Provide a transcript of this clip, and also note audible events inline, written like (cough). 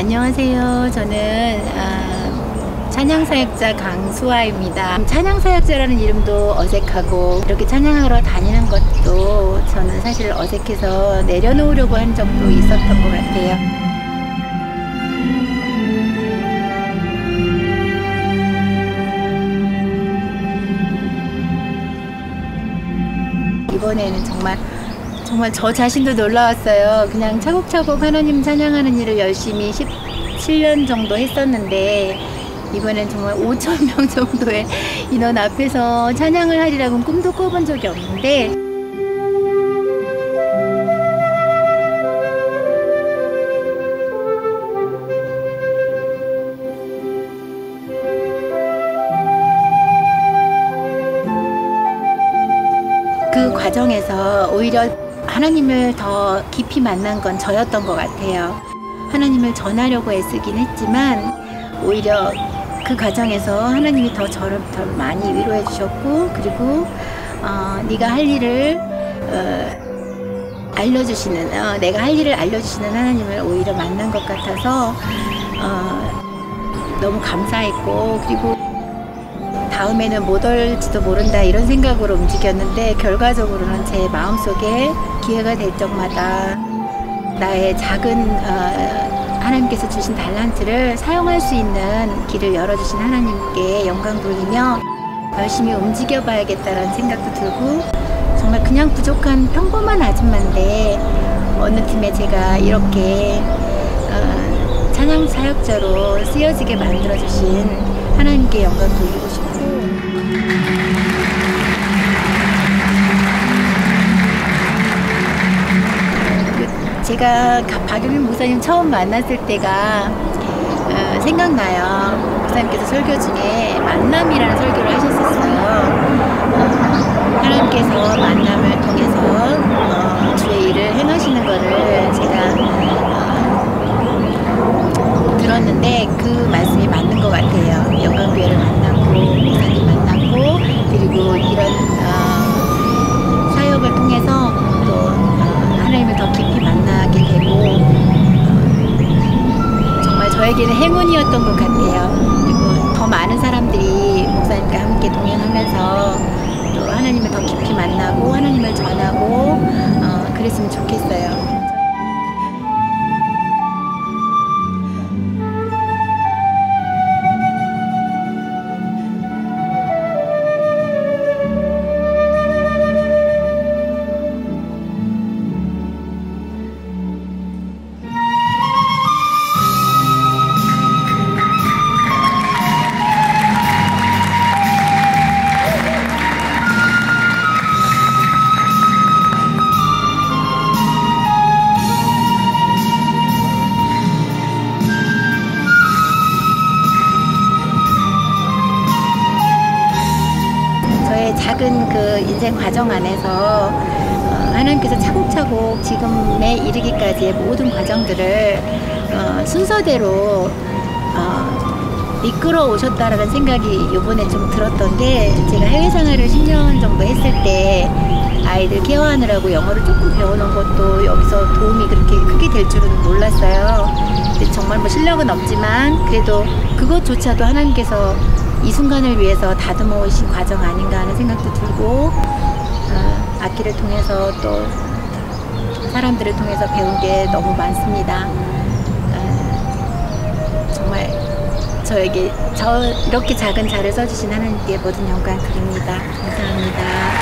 안녕하세요. 저는 아, 찬양사역자 강수아입니다. 찬양사역자라는 이름도 어색하고 이렇게 찬양하러 다니는 것도 저는 사실 어색해서 내려놓으려고 한 적도 있었던 것 같아요. 이번에는 정말 정말 저 자신도 놀라웠어요. 그냥 차곡차곡 하나님 찬양하는 일을 열심히 17년 정도 했었는데 이번엔 정말 5천 명 (laughs) 정도의 인원 앞에서 찬양을 하리라고는 꿈도 꿔본 적이 없는데 그 과정에서 오히려 하나님을 더 깊이 만난 건 저였던 것 같아요. 하나님을 전하려고 애쓰긴 했지만 오히려 그 과정에서 하나님이 더 저를 더 많이 위로해 주셨고 그리고 어, 네가 할 일을 어, 알려주시는 어, 내가 할 일을 알려주시는 하나님을 오히려 만난 것 같아서 어, 너무 감사했고 그리고 다음에는 못 올지도 모른다 이런 생각으로 움직였는데 결과적으로는 제 마음속에 기회가 될 적마다 나의 작은 어, 하나님께서 주신 달란트를 사용할 수 있는 길을 열어주신 하나님께 영광 돌리며 열심히 움직여 봐야겠다는 생각도 들고 정말 그냥 부족한 평범한 아줌마인데 어느 팀에 제가 이렇게 어, 찬양 사역자로 쓰여지게 만들어주신 하나님께 영광 돌리고 제가 박영민 목사님 처음 만났을 때가 어, 생각나요. 목사님께서 설교 중에 만남이라는 설교를 하셨었어요. 어, 하나님께서 만남을 통해서 어, 주의 일을 행하시는 거를 제가 어, 들었는데 그 말씀이 맞는 것 같아요. 영광교회를 만나고 목사님 만나고 그리고 이런 어, 사역을 통해서 행운이 작은 그 인생 과정 안에서 어, 하나님께서 차곡차곡 지금에 이르기까지의 모든 과정들을 어, 순서대로 어, 이끌어 오셨다라는 생각이 요번에 좀 들었던 게 제가 해외 생활을 10년 정도 했을 때 아이들 케어하느라고 영어를 조금 배워놓은 것도 여기서 도움이 그렇게 크게 될 줄은 몰랐어요. 정말 뭐 실력은 없지만 그래도 그것조차도 하나님께서 이 순간을 위해서 다듬어 오신 과정 아닌가 하는 생각도 들고 어, 악기를 통해서 또 사람들을 통해서 배운 게 너무 많습니다. 어, 정말 저에게 저 이렇게 작은 자를 써주신 하나님께 모든 영광 드립니다. 감사합니다.